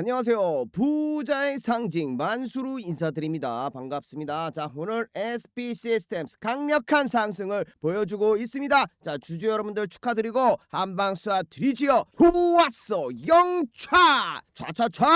안녕하세요. 부자의 상징 만수루 인사드립니다. 반갑습니다. 자, 오늘 SP 시스템스 강력한 상승을 보여주고 있습니다. 자, 주주 여러분들 축하드리고 한방 쏴 드리지요. 좋았어. 영차. 차차차.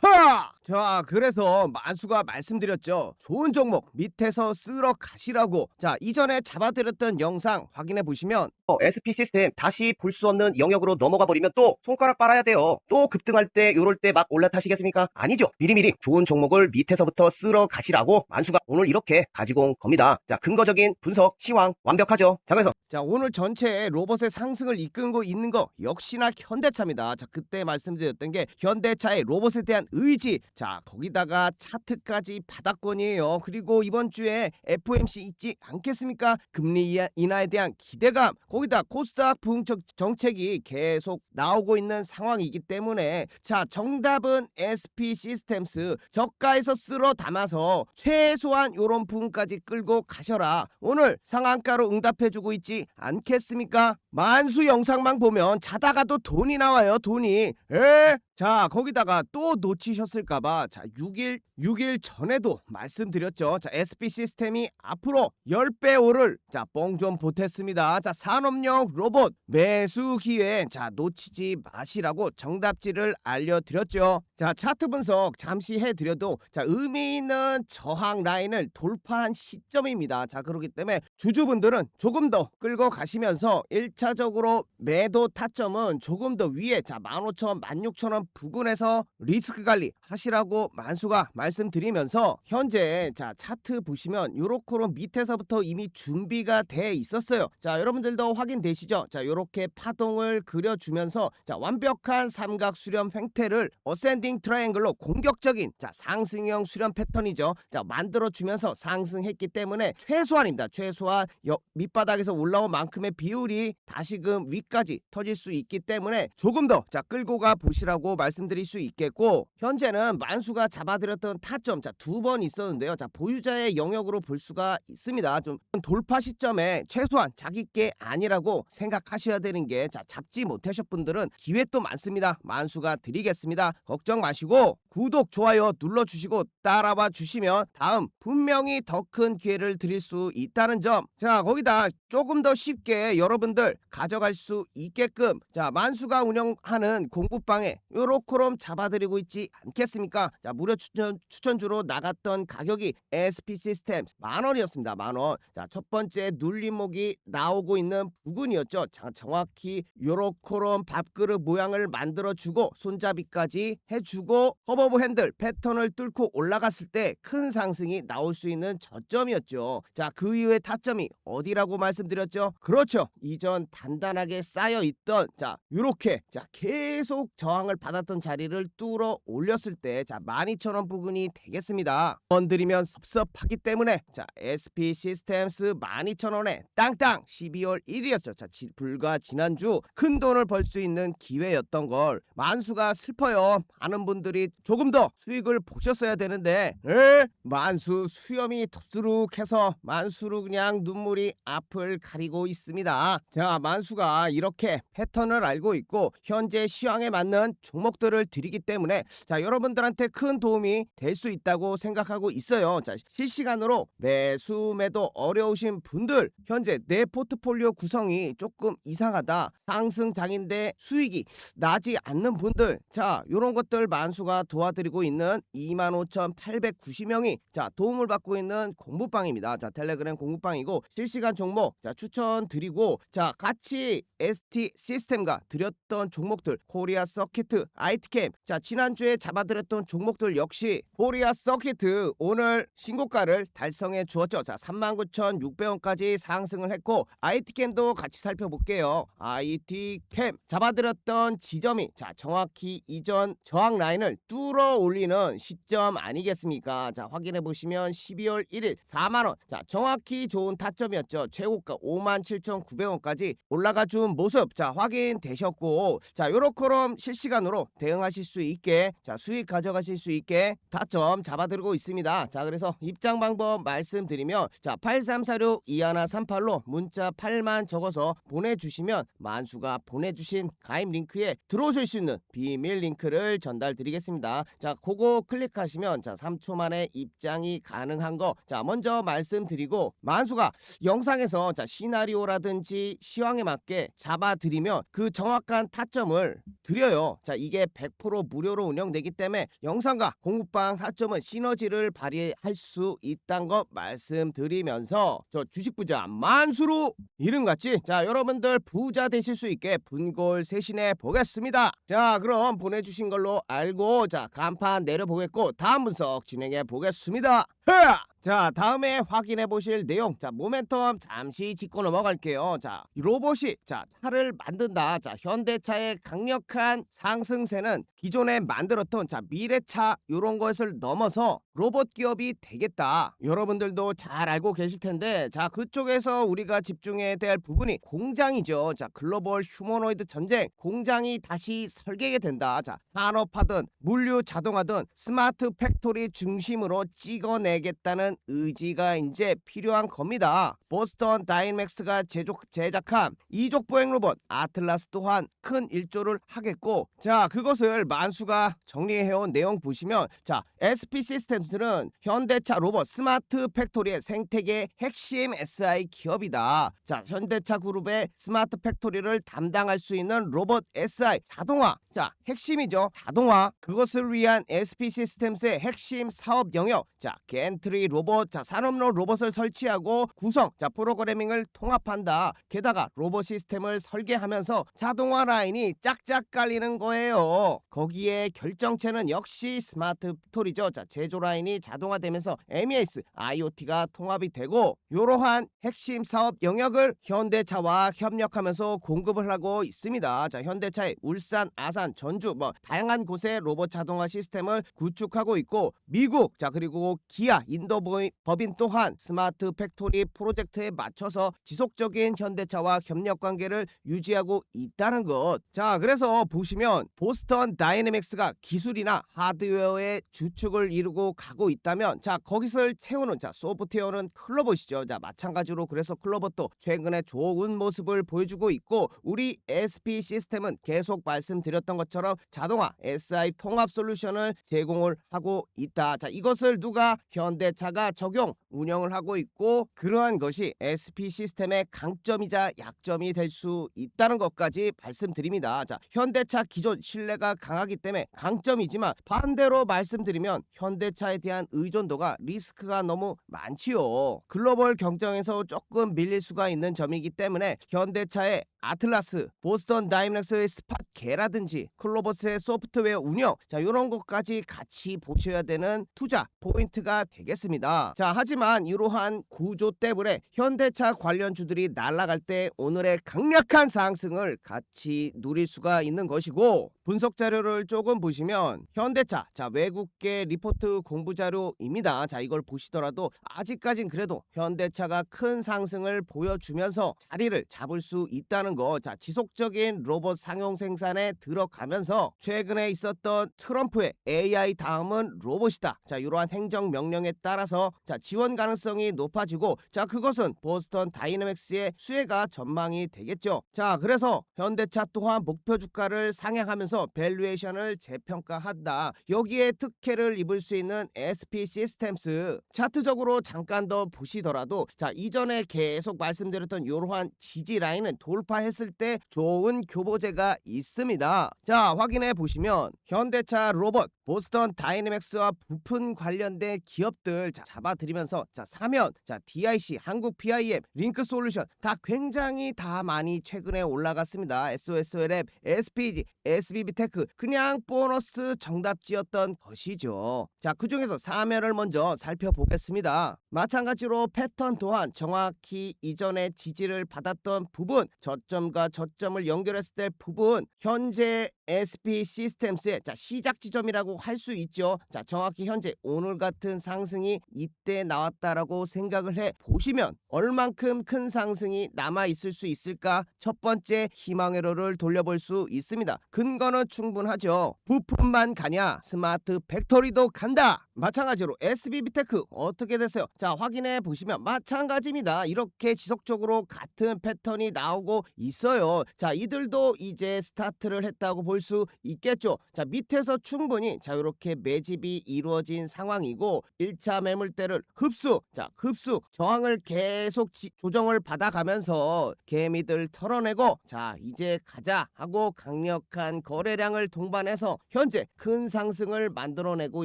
하! 자, 그래서 만수가 말씀드렸죠. 좋은 종목 밑에서 쓸어 가시라고. 자, 이전에 잡아드렸던 영상 확인해 보시면 어, SP 시스템 다시 볼 수 없는 영역으로 넘어가 버리면 또 손가락 빨아야 돼요. 또 급등할 때 요럴 때 막 올라타시겠습니까? 아니죠. 미리미리 좋은 종목을 밑에서부터 쓸어 가시라고 만수가 오늘 이렇게 가지고 온 겁니다. 자, 근거적인 분석, 시황 완벽하죠. 자, 그래서 자 오늘 전체 로봇의 상승을 이끌고 있는 거 역시나 현대차입니다. 자 그때 말씀드렸던 게 현대 차의 로봇에 대한 의지. 자 거기다가 차트까지 바닥권이에요. 그리고 이번 주에 FOMC 있지 않겠습니까? 금리 인하에 대한 기대감. 거기다 코스닥 부흥적 정책이 계속 나오고 있는 상황이기 때문에 자 정답은 SP 시스템스 저가에서 쓸어 담아서 최소한 요런 부분까지 끌고 가셔라. 오늘 상한가로 응답해주고 있지 않겠습니까? 만수 영상만 보면 자다가도 돈이 나와요, 돈이. 에? 자, 거기다가 또 놓치셨을까봐 자, 6일, 6일 전에도 말씀드렸죠. 자, SP 시스템이 앞으로 10배 오를 자, 뻥 좀 보탰습니다. 자, 산업용 로봇 매수 기회 자, 놓치지 마시라고 정답지를 알려 드렸죠. 자, 차트 분석 잠시 해 드려도 자, 의미 있는 저항 라인을 돌파한 시점입니다. 자, 그렇기 때문에 주주분들은 조금 더 끌고 가시면서 1차적으로 매도 타점은 조금 더 위에 자, 15,000, 16,000원 부근에서 리스크 관리 하시라고 만수가 말씀드리면서 현재 자, 차트 보시면 요렇게로 밑에서부터 이미 준비가 돼 있었어요. 자, 여러분들도 확인되시죠? 자, 요렇게 파동을 그려주면서 자, 완벽한 삼각 수렴 횡태를 어센딩 트라이앵글로 공격적인 자, 상승형 수렴 패턴이죠. 자, 만들어 주면서 상승했기 때문에 최소한입니다. 최소한 여- 밑바닥에서 올라온 만큼의 비율이 다시금 위까지 터질 수 있기 때문에 조금 더 자, 끌고 가 보시라고 말씀드릴 수 있겠고 현재는 만수가 잡아드렸던 타점 자, 두 번 있었는데요. 자, 보유자의 영역으로 볼 수가 있습니다. 좀 돌파 시점에 최소한 자기 게 아니라고 생각하셔야 되는 게 자, 잡지 못하셨 분들은 기회 또 많습니다. 만수가 드리겠습니다. 걱정 마시고 구독, 좋아요 눌러주시고 따라와 주시면 다음 분명히 더 큰 기회를 드릴 수 있다는 점. 자, 거기다 조금 더 쉽게 여러분들 가져갈 수 있게끔 자, 만수가 운영하는 공부방에 요렇게럼 잡아드리고 있지 않겠습니까? 자, 무료 추천, 추천주로 나갔던 가격이 SP 시스템 만 원이었습니다. 만 원. 자, 첫 번째 눌림목이 나오고 있는 부분이었죠. 자, 정확히 요렇게럼 밥그릇 모양을 만들어주고 손잡이까지 해주고 커버 브 핸들 패턴을 뚫고 올라갔을 때 큰 상승이 나올 수 있는 저점이었죠. 자, 그 이후에 타점이 어디라고 말씀드렸죠? 그렇죠. 이전 단단하게 쌓여 있던 자, 요렇게 자, 계속 저항을 받았던 자리를 뚫어 올렸을 때 자, 12,000원 부근이 되겠습니다. 건드리면 섭섭하기 때문에 자, SP 시스템스 12,000원에 땅땅 12월 1일이었죠. 자, 지- 불과 지난주 큰 돈을 벌 수 있는 기회였던 걸 만수가 슬퍼요. 많은 분들이 조금 더 수익을 보셨어야 되는데 에? 만수 수염이 덥수룩해서 만수로 그냥 눈물이 앞을 가리고 있습니다. 자, 만수가 이렇게 패턴을 알고 있고 현재 시황에 맞는 종목들을 드리기 때문에 자, 여러분들한테 큰 도움이 될 수 있다고 생각하고 있어요. 자, 실시간으로 매수 매도 어려우신 분들 현재 내 포트폴리오 구성이 조금 이상하다. 상승장인데 수익이 나지 않는 분들 자, 요런 것들 만수가 도 와드리고 있는 25,890명이 자, 도움을 받고 있는 공부방입니다. 자, 텔레그램 공부방이고 실시간 종목 자, 추천드리고 자, 같이 ST 시스템과 드렸던 종목들 코리아 서키트, 아이티캠 자, 지난주에 잡아드렸던 종목들 역시 코리아 서키트 오늘 신고가를 달성해 주었죠. 자, 39,600원까지 상승을 했고 아이티캠도 같이 살펴볼게요. 아이티캠 잡아드렸던 지점이 자, 정확히 이전 저항 라인을 뚫어 끌어올리는 시점 아니겠습니까? 자, 확인해 보시면 12월 1일 4만 원. 자, 정확히 좋은 타점이었죠. 최고가 57,900원까지 올라가 준 모습. 자, 확인되셨고. 자, 요렇게럼 실시간으로 대응하실 수 있게 자, 수익 가져가실 수 있게 타점 잡아드리고 있습니다. 자, 그래서 입장 방법 말씀드리면 자, 8346 2138로 문자 8만 적어서 보내주시면 만수가 보내주신 가입 링크에 들어오실 수 있는 비밀 링크를 전달 드리겠습니다. 자, 그거 클릭하시면 자, 3초 만에 입장이 가능한 거. 자, 먼저 말씀드리고 만수가 영상에서 자, 시나리오라든지 시황에 맞게 잡아 드리면 그 정확한 타점을 드려요. 자, 이게 100% 무료로 운영되기 때문에 영상과 공부방 타점은 시너지를 발휘할 수 있다는 것 말씀드리면서 저 주식 부자 만수로 이름 같지? 자, 여러분들 부자 되실 수 있게 분골 세신해 보겠습니다. 자, 그럼 보내 주신 걸로 알고 자, 간판 내려보겠고 다음 분석 진행해 보겠습니다. 헤야! 자, 다음에 확인해 보실 내용. 자, 모멘텀 잠시 짚고 넘어갈게요. 자, 이 로봇이 자, 차를 만든다. 자, 현대차의 강력한 상승세는 기존에 만들었던 자, 미래차 요런 것을 넘어서 로봇 기업이 되겠다. 여러분들도 잘 알고 계실 텐데 자, 그쪽에서 우리가 집중해야 될 부분이 공장이죠. 자, 글로벌 휴머노이드 전쟁. 공장이 다시 설계가 된다. 자, 산업화든 물류 자동화든 스마트 팩토리 중심으로 찍어내겠다는 의지가 이제 필요한 겁니다. 보스턴 다이맥스가 제조, 제작한 이족 보행 로봇 아틀라스 또한 큰 일조를 하겠고 자 그것을 만수가 정리해온 내용 보시면 자 SP 시스템스는 현대차 로봇 스마트 팩토리의 생태계 핵심 SI 기업이다. 자 현대차 그룹의 스마트 팩토리를 담당할 수 있는 로봇 SI 자동화 자 핵심이죠 자동화 그것을 위한 SP 시스템스의 핵심 사업 영역 자 겐트리 로봇 자 산업용 로봇을 설치하고 구성 자 프로그래밍을 통합한다. 게다가 로봇 시스템을 설계하면서 자동화 라인이 짝짝 깔리는 거예요. 거기에 결정체는 역시 스마트 팩토리죠. 자 제조 라인이 자동화되면서 MES IoT가 통합이 되고 이러한 핵심 사업 영역을 현대차와 협력하면서 공급을 하고 있습니다. 자 현대차의 울산 아산 전주 뭐 다양한 곳에 로봇 자동화 시스템을 구축하고 있고 미국 자 그리고 기아 인도 버- 법인 또한 스마트 팩토리 프로젝트에 맞춰서 지속적인 현대차와 협력 관계를 유지하고 있다는 것. 자, 그래서 보시면 보스턴 다이내믹스가 기술이나 하드웨어의 주축을 이루고 가고 있다면 자, 거기서 채우는 자, 소프트웨어는 클로버시죠. 자, 마찬가지로 그래서 클로버도 최근에 좋은 모습을 보여주고 있고 우리 SP 시스템은 계속 말씀드렸던 것처럼 자동화 SI 통합 솔루션을 제공을 하고 있다. 자, 이것을 누가 현대차가 적용 운영을 하고 있고 그러한 것이 SP 시스템의 강점이자 약점이 될 수 있다는 것까지 말씀드립니다. 자, 현대차 기존 신뢰가 강하기 때문에 강점이지만 반대로 말씀드리면 현대차에 대한 의존도가 리스크가 너무 많지요. 글로벌 경쟁에서 조금 밀릴 수가 있는 점이기 때문에 현대차의 아틀라스, 보스턴 다이맥스의 스팟개라든지 클로버스의 소프트웨어 운영 자 이런 것까지 같이 보셔야 되는 투자 포인트가 되겠습니다. 자 하지만 이러한 구조 때문에 현대차 관련주들이 날아갈 때 오늘의 강력한 상승을 같이 누릴 수가 있는 것이고 분석 자료를 조금 보시면 현대차 자 외국계 리포트 공부 자료입니다. 자 이걸 보시더라도 아직까진 그래도 현대차가 큰 상승을 보여주면서 자리를 잡을 수 있다는 거. 자 지속적인 로봇 상용 생산에 들어가면서 최근에 있었던 트럼프의 AI 다음은 로봇이다. 자 이러한 행정 명령에 따라서 자 지원 가능성이 높아지고 자 그것은 보스턴 다이내믹스의 수혜가 전망이 되겠죠. 자 그래서 현대차 또한 목표 주가를 상향하면서 밸류에이션을 재평가한다. 여기에 특혜를 입을 수 있는 SP 시스템스 차트적으로 잠깐 더 보시더라도 자 이전에 계속 말씀드렸던 이러한 지지 라인은 돌파했을 때 좋은 교보제가 있습니다. 자 확인해 보시면 현대차 로봇 보스턴 다이내믹스와 부품 관련된 기업들 자, 잡아드리면서 자 사면 자 DIC 한국 PIM 링크 솔루션 다 굉장히 다 많이 최근에 올라갔습니다. SOSL앱 SPG SBB 테크 그냥 보너스 정답지였던 것이죠. 자 그 중에서 사면을 먼저 살펴보겠습니다. 마찬가지로 패턴 또한 정확히 이전에 지지를 받았던 부분, 저점과 저점을 연결했을 때 부분, 현재 SP 시스템스의 자, 시작 지점이라고 할 수 있죠. 자, 정확히 현재 오늘 같은 상승이 이때 나왔다라고 생각을 해 보시면 얼만큼 큰 상승이 남아 있을 수 있을까? 첫 번째 희망회로를 돌려볼 수 있습니다. 근거는 충분하죠. 부품만 가냐? 스마트 팩토리도 간다. 마찬가지로 SBB테크 어떻게 됐어요? 자, 확인해 보시면 마찬가지입니다. 이렇게 지속적으로 같은 패턴이 나오고 있어요. 자, 이들도 이제 스타트를 했다고 볼 수 있겠죠. 자, 밑에서 충분히 자, 이렇게 매집이 이루어진 상황이고 1차 매물대를 흡수. 자, 흡수. 저항을 계속 지- 조정을 받아가면서 개미들 털어내고 자, 이제 가자 하고 강력한 거래량을 동반해서 현재 큰 상승을 만들어내고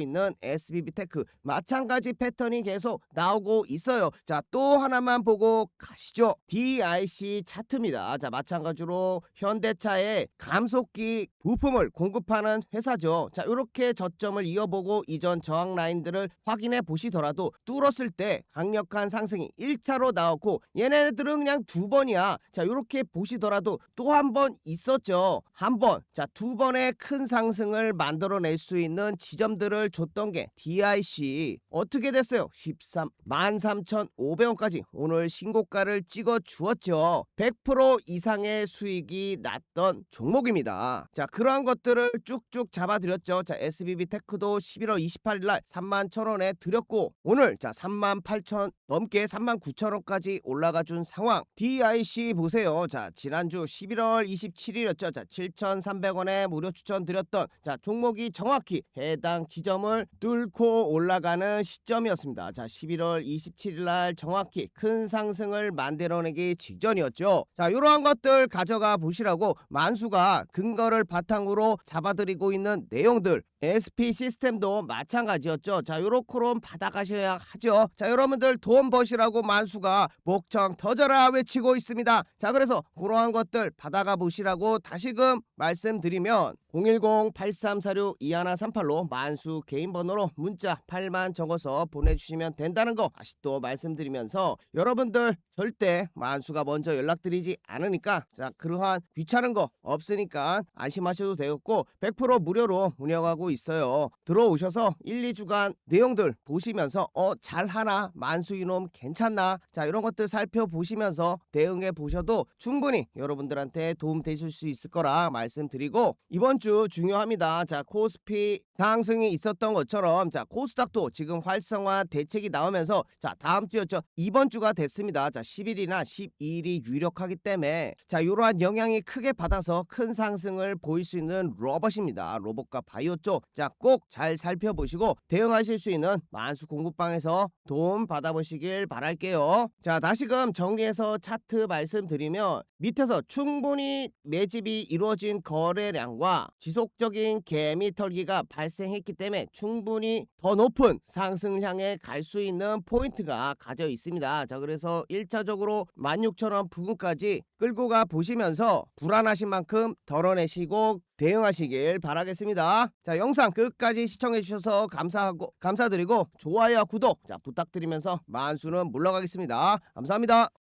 있는 SBB테크 마찬가지 패턴이 계속 나 오고 있어요. 자, 또 하나만 보고 가시죠. DIC 차트입니다. 자, 마찬가지로 현대차의 감속기 부품을 공급하는 회사죠. 자, 이렇게 저점을 이어보고 이전 저항 라인들을 확인해 보시더라도 뚫었을 때 강력한 상승이 1차로 나왔고 얘네들은 그냥 두 번이야. 자, 이렇게 보시더라도 또 한 번 있었죠. 한 번. 자, 두 번의 큰 상승을 만들어낼 수 있는 지점들을 줬던 게 DIC. 어떻게 됐어요? 13 13,500원까지 오늘 신고가를 찍어 주었죠. 100% 이상의 수익이 났던 종목입니다. 자, 그러한 것들을 쭉쭉 잡아드렸죠. 자, SBB 테크도 11월 28일 날 3만 1,000원에 드렸고 오늘 자, 3만 8천 넘게 3만 9천원까지 올라가 준 상황. DIC 보세요. 자, 지난주 11월 27일이었죠. 자, 7,300원에 무료 추천 드렸던 자, 종목이 정확히 해당 지점을 뚫고 올라가는 시점이었습니다. 자, 11월 27일 날 정확히 큰 상승을 만들어내기 직전이었죠. 자, 이러한 것들 가져가 보시라고 만수가 근거를 바탕으로 잡아드리고 있는 내용들 SP 시스템도 마찬가지였죠. 자, 요렇게로 받아가셔야 하죠. 자, 여러분들 돈 버시라고 만수가 목청 터져라 외치고 있습니다. 자, 그래서 그러한 것들 받아가 보시라고 다시금 말씀드리면 010-8346-2138로 만수 개인 번호로 문자 8만 적어서 보내주시면 된다는 거 다시 또 말씀드리면서 여러분들 절대 만수가 먼저 연락드리지 않으니까 자 그러한 귀찮은 거 없으니까 안심하셔도 되겠고 100% 무료로 운영하고 있어요. 들어오셔서 1, 2주간 내용들 보시면서 어 잘하나? 만수 이놈 괜찮나? 자 이런 것들 살펴보시면서 대응해 보셔도 충분히 여러분들한테 도움 되실 수 있을 거라 말씀드리고 이번 주 중요합니다. 자 코스피 상승이 있었던 것처럼 자 코스닥도 지금 활성화 대책이 나오면서 자 다음 주였죠 이번 주가 됐습니다. 자 10일이나 12일이 유력하기 때문에 자 이러한 영향이 크게 받아서 큰 상승을 보일 수 있는 로봇입니다. 로봇과 바이오 쪽 자 꼭 잘 살펴보시고 대응하실 수 있는 만수 공부방에서 도움 받아보시길 바랄게요. 자 다시금 정리해서 차트 말씀드리면 밑에서 충분히 매집이 이루어진 거래량과 지속적인 개미 털기가 발 생했기 때문에 충분히 더 높은 상승 향해 갈 수 있는 포인트가 가져 있습니다. 자, 그래서 1차적으로 16,000원 부근까지 끌고 가 보시면서 불안하신 만큼 덜어내시고 대응하시길 바라겠습니다. 자, 영상 끝까지 시청해 주셔서 감사하고 감사드리고 좋아요와 구독 자, 부탁드리면서 만수는 물러가겠습니다. 감사합니다.